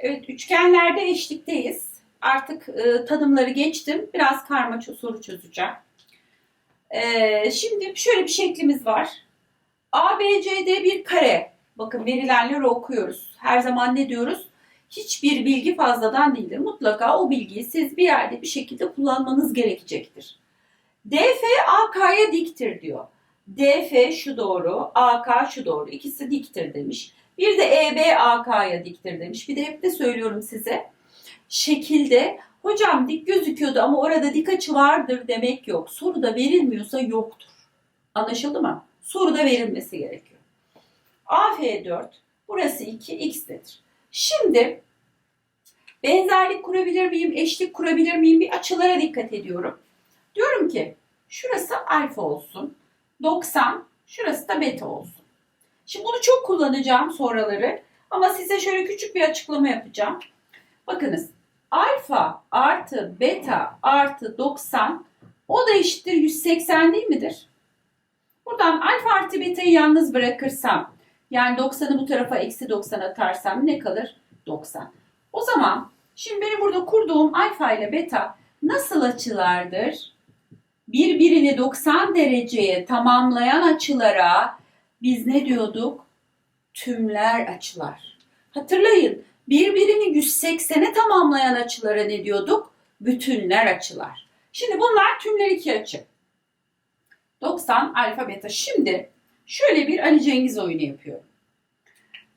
Evet, üçgenlerde eşlikteyiz. Artık e, tanımları geçtim. Biraz karma soru çözeceğim. E, şimdi şöyle bir şeklimiz var. ABCD bir kare. Bakın verilenleri okuyoruz. Her zaman ne diyoruz? Hiçbir bilgi fazladan değildir. Mutlaka o bilgiyi siz bir yerde bir şekilde kullanmanız gerekecektir. DF AK'ya diktir diyor. DF şu doğru, AK şu doğru. İkisi diktir demiş. Bir de EB AK'ya diktir demiş. Bir de hep de söylüyorum size. Şekilde hocam dik gözüküyordu ama orada dik açı vardır demek yok. Soruda verilmiyorsa yoktur. Anlaşıldı mı? Soruda verilmesi gerekiyor. AF4 burası 2 x'tedir. Şimdi benzerlik kurabilir miyim, eşlik kurabilir miyim? Bir açılara dikkat ediyorum. Diyorum ki şurası alfa olsun. 90, şurası da beta olsun. Şimdi bunu çok kullanacağım sonraları. Ama size şöyle küçük bir açıklama yapacağım. Bakınız alfa artı beta artı 90 o da eşittir 180 değil midir? Buradan alfa artı beta'yı yalnız bırakırsam yani 90'ı bu tarafa eksi 90 atarsam ne kalır? 90. O zaman şimdi benim burada kurduğum alfa ile beta nasıl açılardır? Birbirini 90 dereceye tamamlayan açılara biz ne diyorduk? Tümler açılar. Hatırlayın birbirini 180'e tamamlayan açılara ne diyorduk? Bütünler açılar. Şimdi bunlar tümler iki açı. 90 alfa beta. Şimdi şöyle bir Ali Cengiz oyunu yapıyorum.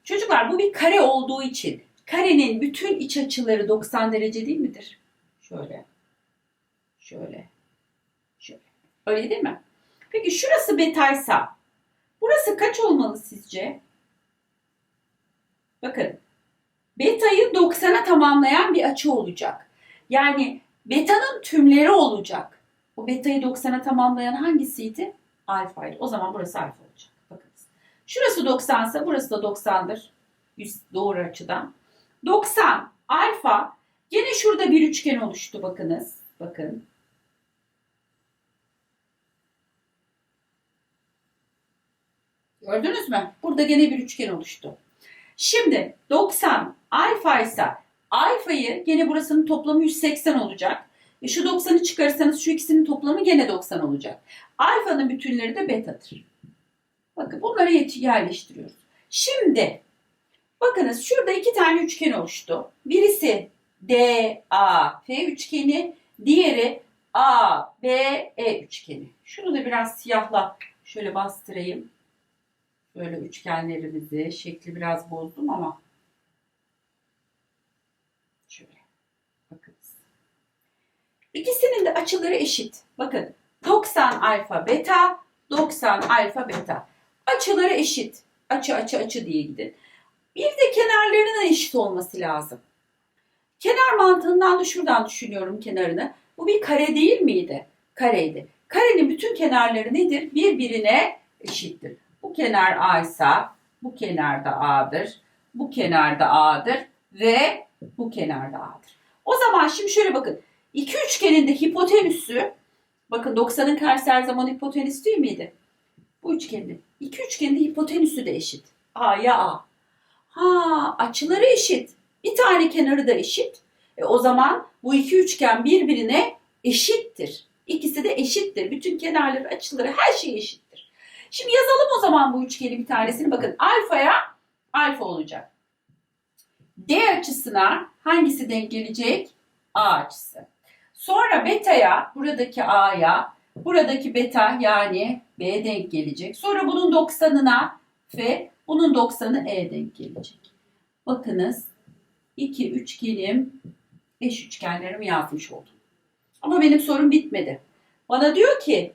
Çocuklar bu bir kare olduğu için karenin bütün iç açıları 90 derece değil midir? Şöyle. Şöyle. Şöyle. Öyle değil mi? Peki şurası betaysa burası kaç olmalı sizce? Bakın. Beta'yı 90'a tamamlayan bir açı olacak. Yani beta'nın tümleri olacak. O beta'yı 90'a tamamlayan hangisiydi? Alfaydı. O zaman burası alfa olacak. Bakınız. Şurası 90 ise burası da 90'dır. Yüz- Doğru açıdan. 90 alfa. Gene şurada bir üçgen oluştu bakınız. Bakın. Gördünüz mü? Burada gene bir üçgen oluştu. Şimdi 90 alfa ise alfayı gene burasının toplamı 180 olacak. E şu 90'ı çıkarırsanız şu ikisinin toplamı gene 90 olacak. Alfanın bütünleri de betadır. Bakın bunları yerleştiriyoruz. Şimdi bakınız şurada iki tane üçgen oluştu. Birisi DAF üçgeni, diğeri ABE üçgeni. Şunu da biraz siyahla şöyle bastırayım. Böyle üçgenlerimizi şekli biraz bozdum ama şöyle bakınız. İkisinin de açıları eşit. Bakın 90 alfa beta, 90 alfa beta. Açıları eşit. Açı açı açı diye gidin. Bir de kenarlarının eşit olması lazım. Kenar mantığından da şuradan düşünüyorum kenarını. Bu bir kare değil miydi? Kareydi. Karenin bütün kenarları nedir? Birbirine eşittir. Bu kenar A ise bu kenar da A'dır. Bu kenar da A'dır ve bu kenar da A'dır. O zaman şimdi şöyle bakın. İki üçgenin de hipotenüsü bakın 90'ın karşısı her zaman hipotenüs değil miydi? Bu üçgenin. İki üçgenin de hipotenüsü de eşit. A'ya A. Ha açıları eşit. Bir tane kenarı da eşit. E, o zaman bu iki üçgen birbirine eşittir. İkisi de eşittir. Bütün kenarları, açıları, her şey eşittir. Şimdi yazalım o zaman bu üçgeni bir tanesini. Bakın alfaya alfa olacak. D açısına hangisi denk gelecek? A açısı. Sonra beta'ya, buradaki A'ya, buradaki beta yani B denk gelecek. Sonra bunun 90'ına F, bunun 90'ı E denk gelecek. Bakınız iki üçgenim, eş üçgenlerimi yazmış oldum. Ama benim sorum bitmedi. Bana diyor ki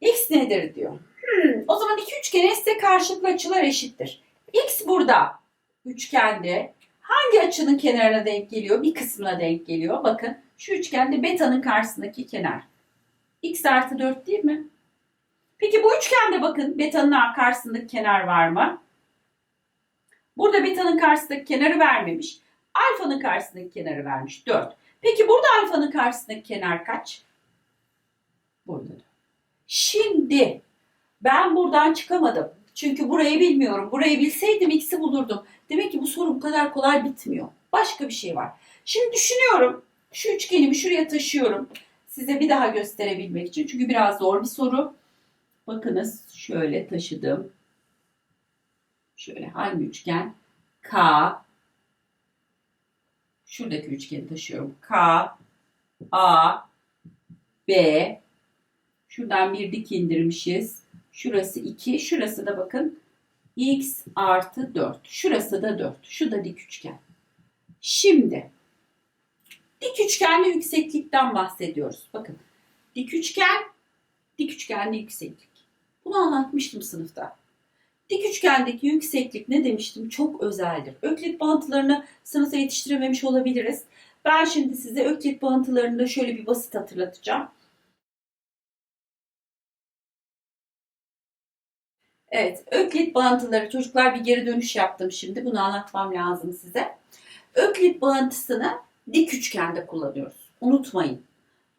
x nedir diyor. O zaman iki üçgenin size karşılıklı açılar eşittir. X burada üçgende hangi açının kenarına denk geliyor? Bir kısmına denk geliyor. Bakın şu üçgende beta'nın karşısındaki kenar. X artı 4 değil mi? Peki bu üçgende bakın beta'nın karşısındaki kenar var mı? Burada beta'nın karşısındaki kenarı vermemiş. Alfa'nın karşısındaki kenarı vermiş 4. Peki burada alfanın karşısındaki kenar kaç? Burada da. Şimdi ben buradan çıkamadım. Çünkü burayı bilmiyorum. Burayı bilseydim x'i bulurdum. Demek ki bu soru bu kadar kolay bitmiyor. Başka bir şey var. Şimdi düşünüyorum. Şu üçgenimi şuraya taşıyorum. Size bir daha gösterebilmek için. Çünkü biraz zor bir soru. Bakınız şöyle taşıdım. Şöyle hangi üçgen? K. Şuradaki üçgeni taşıyorum. K, A, B. Şuradan bir dik indirmişiz. Şurası 2. Şurası da bakın x artı 4. Şurası da 4. Şu da dik üçgen. Şimdi dik üçgenli yükseklikten bahsediyoruz. Bakın dik üçgen, dik üçgenli yükseklik. Bunu anlatmıştım sınıfta. Dik üçgendeki yükseklik ne demiştim? Çok özeldir. Öklit bağıntılarını sınıfta yetiştirememiş olabiliriz. Ben şimdi size öklit bağıntılarını da şöyle bir basit hatırlatacağım. Evet, öklit bağıntıları çocuklar bir geri dönüş yaptım şimdi. Bunu anlatmam lazım size. Öklit bağıntısını dik üçgende kullanıyoruz. Unutmayın.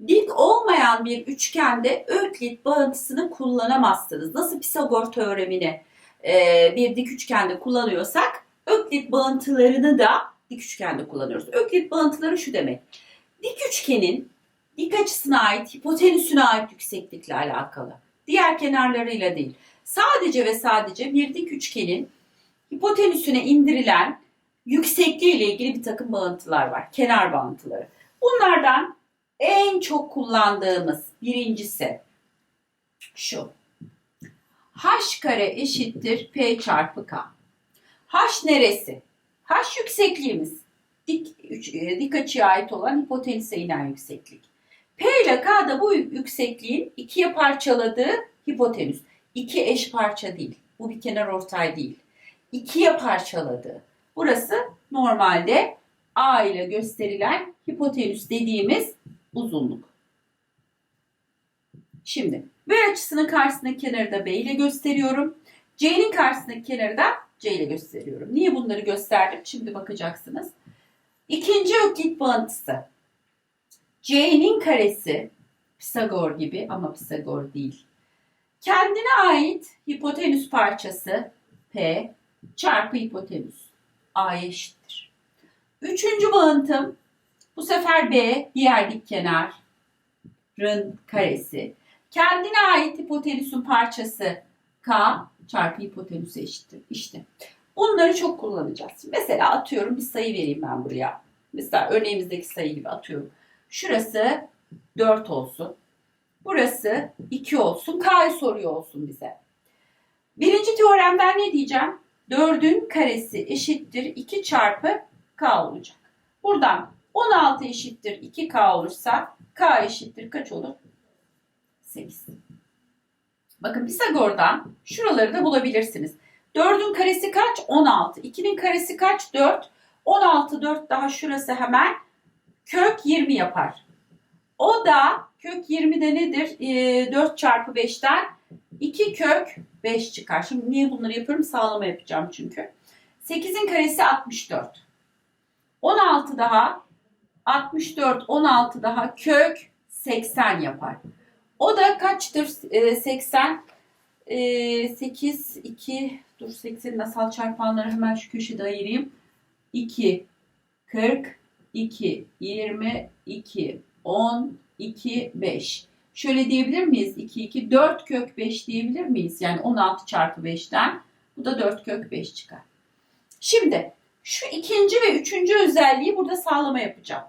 Dik olmayan bir üçgende öklit bağıntısını kullanamazsınız. Nasıl Pisagor teoremini e, bir dik üçgende kullanıyorsak öklit bağıntılarını da dik üçgende kullanıyoruz. Öklit bağıntıları şu demek. Dik üçgenin dik açısına ait, hipotenüsüne ait yükseklikle alakalı. Diğer kenarlarıyla değil. Sadece ve sadece bir dik üçgenin hipotenüsüne indirilen yüksekliği ile ilgili bir takım bağıntılar var. Kenar bağıntıları. Bunlardan en çok kullandığımız birincisi şu. H kare eşittir P çarpı K. H neresi? H yüksekliğimiz. Dik, üç, e, dik açıya ait olan hipotenüse inen yükseklik. P ile K da bu yüksekliğin ikiye parçaladığı hipotenüs. İki eş parça değil. Bu bir kenar ortay değil. İkiye parçaladığı. Burası normalde A ile gösterilen hipotenüs dediğimiz uzunluk. Şimdi B açısının karşısındaki kenarı da B ile gösteriyorum. C'nin karşısındaki kenarı da C ile gösteriyorum. Niye bunları gösterdim? Şimdi bakacaksınız. İkinci öklit bağıntısı. C'nin karesi Pisagor gibi ama Pisagor değil. Kendine ait hipotenüs parçası P çarpı hipotenüs A'ya eşittir. Üçüncü bağıntım bu sefer B diğer dik kenarın karesi. Kendine ait hipotenüsün parçası K çarpı hipotenüse eşittir. İşte bunları çok kullanacağız. Mesela atıyorum bir sayı vereyim ben buraya. Mesela örneğimizdeki sayı gibi atıyorum. Şurası 4 olsun. Burası 2 olsun. K'yı soruyor olsun bize. Birinci teoremden ne diyeceğim? 4'ün karesi eşittir 2 çarpı K olacak. Buradan 16 eşittir 2K olursa K eşittir kaç olur? 8. Bakın Pisagor'dan şuraları da bulabilirsiniz. 4'ün karesi kaç? 16. 2'nin karesi kaç? 4. 16, 4 daha şurası hemen kök 20 yapar. O da kök 20'de nedir? E, 4 çarpı 5'ten 2 kök 5 çıkar. Şimdi niye bunları yapıyorum? Sağlama yapacağım çünkü. 8'in karesi 64. 16 daha 64, 16 daha kök 80 yapar. O da kaçtır? E, 80 e, 8, 2 dur 80'in asal çarpanları hemen şu köşede ayırayım. 2, 40, 2, 20, 2, 10, 2, 5. Şöyle diyebilir miyiz? 2, 2, 4 kök 5 diyebilir miyiz? Yani 16 çarpı 5'ten bu da 4 kök 5 çıkar. Şimdi şu ikinci ve üçüncü özelliği burada sağlama yapacağım.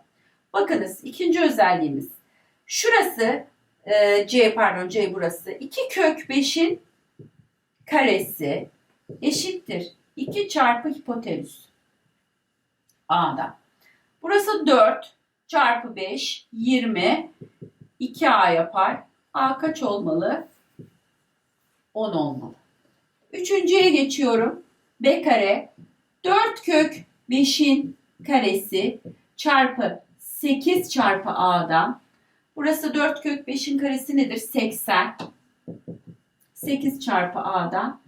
Bakınız ikinci özelliğimiz. Şurası e, C pardon C burası. 2 kök 5'in karesi eşittir 2 çarpı hipotenüs. A'da. Burası 4 çarpı 5 20 2A yapar. A kaç olmalı? 10 olmalı. Üçüncüye geçiyorum. B kare 4 kök 5'in karesi çarpı 8 çarpı A'dan. Burası 4 kök 5'in karesi nedir? 80. 8 çarpı A'dan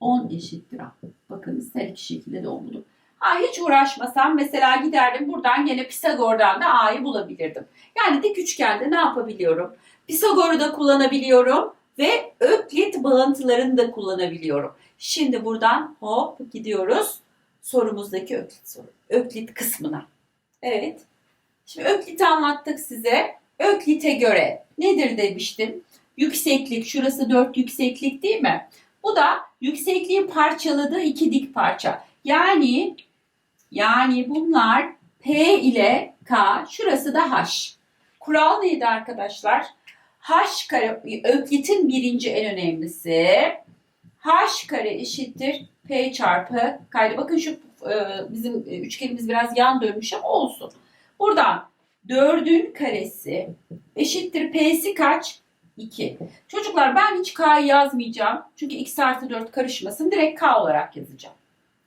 10 eşittir A. Bakınız her iki şekilde de 10 buldum. Ha, hiç uğraşmasam mesela giderdim buradan gene Pisagor'dan da A'yı bulabilirdim. Yani dik üçgende ne yapabiliyorum? Pisagor'u da kullanabiliyorum. Ve öklit bağıntılarını da kullanabiliyorum. Şimdi buradan hop gidiyoruz sorumuzdaki öklit soru. Öklit kısmına. Evet. Şimdi ökliti anlattık size. Öklite göre nedir demiştim? Yükseklik, şurası 4 yükseklik değil mi? Bu da yüksekliğin parçaladığı iki dik parça. Yani yani bunlar P ile K, şurası da H. Kural neydi arkadaşlar? H kare, öklitin birinci en önemlisi. H kare eşittir P çarpı K'ydı. Bakın şu e, bizim e, üçgenimiz biraz yan dönmüş ama olsun. Buradan 4'ün karesi eşittir P'si kaç? 2. Çocuklar ben hiç K'yı yazmayacağım. Çünkü x artı 4 karışmasın. Direkt K olarak yazacağım.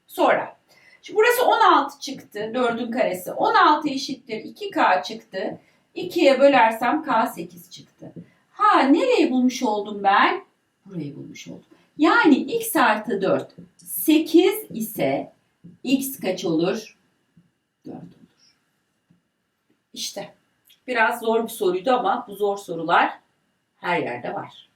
Sonra. Şimdi burası 16 çıktı. 4'ün karesi. 16 eşittir 2K çıktı. 2'ye bölersem K 8 çıktı. Ha nereyi bulmuş oldum ben? Burayı bulmuş oldum. Yani x artı 4 8 ise x kaç olur? 4 olur. İşte biraz zor bir soruydu ama bu zor sorular her yerde var.